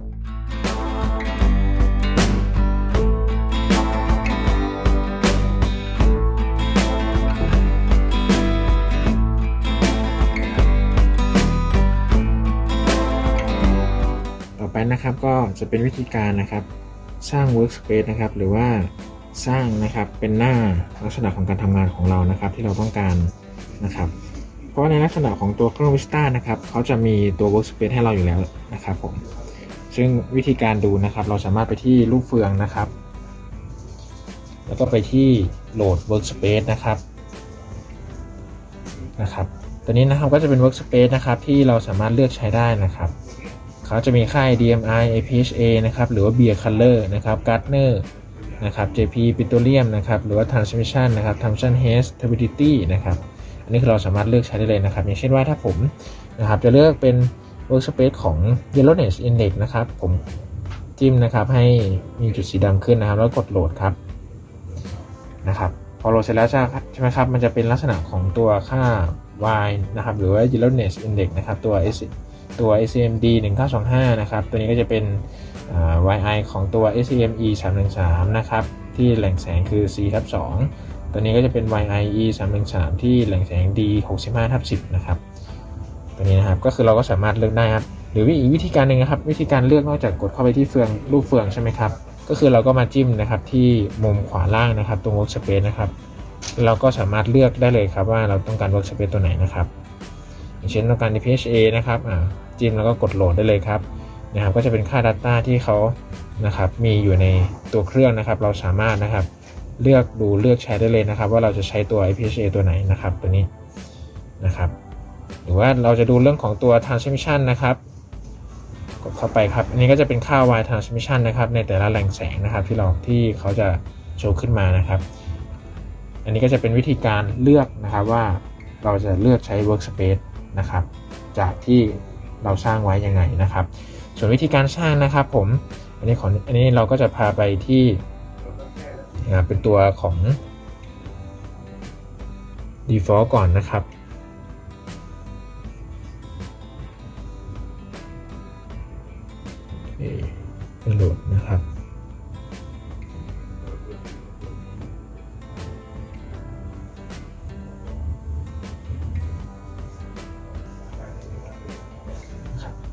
ต่อไปนะครับก็จะเป็นวิธีการนะครับ สร้าง workspace นะครับหรือว่าสร้างนะครับเป็นหน้าลักษณะของการทำงานของเรานะครับ ที่เราต้องการนะครับ เพราะในลักษณะของตัว Chrome Vista นะครับเขาจะมีตัว workspace ให้เราอยู่แล้วนะครับผม ซึ่งวิธีการดูนะครับ เราสามารถไปที่รูปเฟืองนะครับ แล้วก็ไปที่โหลด workspace นะครับนะครับ ตัวนี้นะครับก็จะเป็น workspace นะครับ ที่เราสามารถเลือกใช้ได้นะครับเขาจะมีค่าย DMI APHA นะครับ หรือว่า Beer Color นะครับ Gartner นะครับ JP Petroleum นะครับ หรือว่า Transmission นะครับ Thomson Hayes Turbidity นะครับ อันนี้คือเราสามารถเลือกใช้ได้เลยนะครับ อย่างเช่นว่าถ้าผมนะครับจะเลือกเป็น Workspace ของ Yellowness Index นะครับ ผมจิ้มนะครับให้มีจุดสีดำขึ้นนะครับ แล้วกดโหลดครับนะครับพอโหลดเสร็จแล้วใช่ไหมครับ มันจะเป็นลักษณะของตัวค่า Y นะครับ หรือว่า Yellowness Index นะครับ ตัว S ตัว ACMD 1925 นะครับ ตัวนี้ก็จะเป็น YI ของตัว ACME 313 นะครับ ที่แหล่งแสงคือ C ทับ2ตัวนี้ก็จะเป็น YIE 313 ที่แหล่งแสง D 65ทับ10 นะครับ ตัวนี้นะครับ ก็คือเราก็สามารถเลือกได้ครับ หรืออีกวิธีการหนึ่งนะครับ วิธีการเลือกนอกจากกดเข้าไปที่เฟืองรูปเฟืองใช่ไหมครับ ก็คือเราก็มาจิ้มนะครับที่มุมขวาล่างนะครับ ตรง Workspace นะครับ เราก็สามารถเลือกได้เลยครับว่าเราต้องการ Workspace ตัวไหนนะครับอย่างเช่นต้องการ DPHA นะครับจิ้มแล้วก็กดโหลดได้เลยครับนะครับก็จะเป็นค่า Data ที่เขานะครับมีอยู่ในตัวเครื่องนะครับ เราสามารถนะครับเลือกดูเลือกใช้ได้เลยนะครับ ว่าเราจะใช้ตัว IPHA ตัวไหนนะครับ ตัวนี้นะครับ หรือว่าเราจะดูเรื่องของตัว transmission นะครับ กดเข้าไปครับ อันนี้ก็จะเป็นค่า Y transmission นะครับ ในแต่ละแหล่งแสงนะครับ ที่เราที่เขาจะโชว์ขึ้นมานะครับ อันนี้ก็จะเป็นวิธีการเลือกนะครับว่าเราจะเลือกใช้ workspace นะครับ จากที่เราสร้างไว้ยังไงนะครับ ส่วนวิธีการสร้างนะครับผม อันนี้ของอันนี้เราก็จะพาไปที่เป็นตัวของ default ก่อนนะครับ กระโดดนะครับ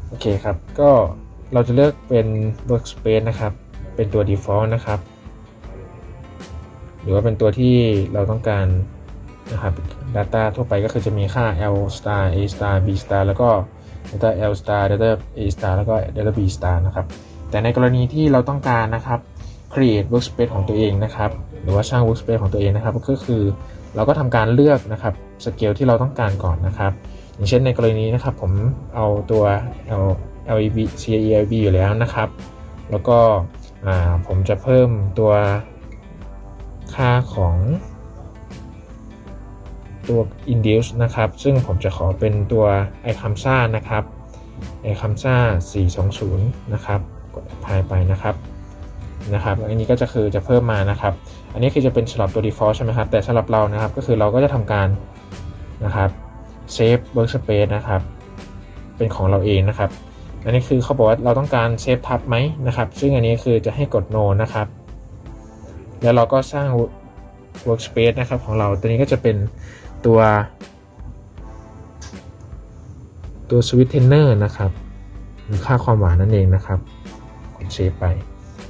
โอเคครับ ก็เราจะเลือกเป็น workspace นะครับ เป็นตัว default นะครับ หรือว่าเป็นตัวที่เราต้องการนะครับ data ทั่วไปก็คือจะมีค่า l star a star b star แล้วก็ data l star data a star แล้วก็ data b star นะครับ แต่ในกรณีที่เราต้องการนะครับ create workspace ของตัวเองนะครับ หรือว่าสร้าง workspace ของตัวเองนะครับ ก็คือเราก็ทำการเลือกนะครับสเกลที่เราต้องการก่อนนะครับ อย่างเช่นในกรณีนะครับผมเอาตัว L LEB CAELB อยู่แล้วนะครับ แล้วก็ผมจะเพิ่มตัวค่าของ ตัว induce นะครับ ซึ่งผมจะขอเป็นตัว i c a m s a นะครับ i c a m s a 420 นะครับ กด apply ไปนะครับ นะครับ อันนี้ก็จะคือจะเพิ่มมานะครับ อันนี้คือจะเป็นสำหรับตัว default ใช่ไหมครับ แต่สำหรับเรานะครับ ก็คือเราก็จะทำการนะครับ save workspace นะครับ เป็นของเราเองนะครับ อันนี้คือเขาบอกว่าเราต้องการเซฟทับไหมนะครับ ซึ่งอันนี้คือจะให้กด no นะครับ แล้วเราก็สร้าง workspace นะครับของเรา ตัวนี้ก็จะเป็น ตัว ตัว sweetener นะครับหรือค่าความหวานนั่นเองนะครับกดเซฟไป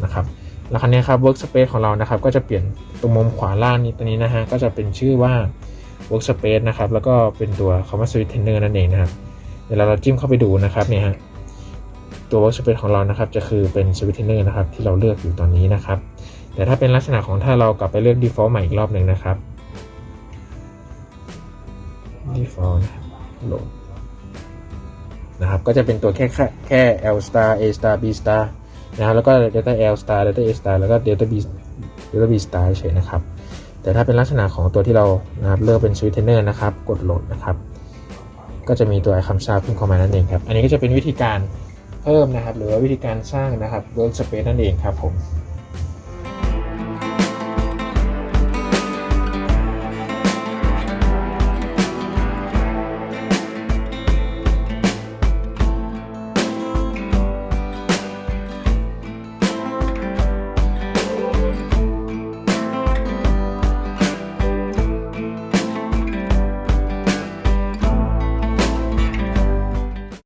นะครับแล้วคราวนี้ครับ workspace ของเรานะครับ ก็จะเปลี่ยนตรงมุมขวาล่างนี้ตัวนี้นะฮะก็จะเป็นชื่อว่า workspace นะครับ แล้วก็เป็นตัวคำว่า sweetener นั่นเองนะครับ เวลาเราจิ้มเข้าไปดูนะครับเนี่ยฮะตัว workspace ของเรานะครับ จะคือเป็น sweetener นะครับ ที่เราเลือกอยู่ตอนนี้นะครับ แต่ถ้าเป็นลักษณะของถ้าเรากลับไปเลือก default ใหม่อีกรอบหนึ่งนะครับ default นะครับโหลดนะครับก็จะเป็นตัวแค่แค่แค่ L star A star B star นะครับแล้วก็ delta L star delta A star แล้วก็ delta B delta B star เฉยนะครับ แต่ถ้าเป็นลักษณะของตัวที่เรานะครับเลือกเป็น sweetener นะครับ กดโหลดนะครับ ก็จะมีตัวไอคัมซาเพิ่มเข้ามานั่นเองครับ อันนี้ก็จะเป็นวิธีการเพิ่มนะครับ หรือว่าวิธีการสร้างนะครับ workspace นั่นเองครับผม